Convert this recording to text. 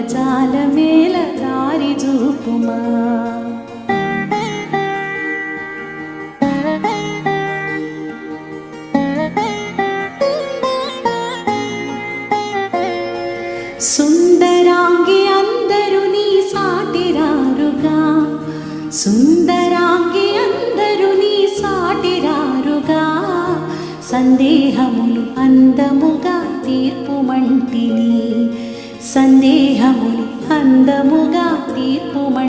గానలోల జాలమేల దారి చూపుమా? సుందరాంగి అందరు నీ సాటిరారుగా. సుందరాంగి అందరు నీ సాటిరారుగా. సందేహములు అందముగా తీర్పుమంటిని. సందేహములు అందముగా తీర్పుమంటిని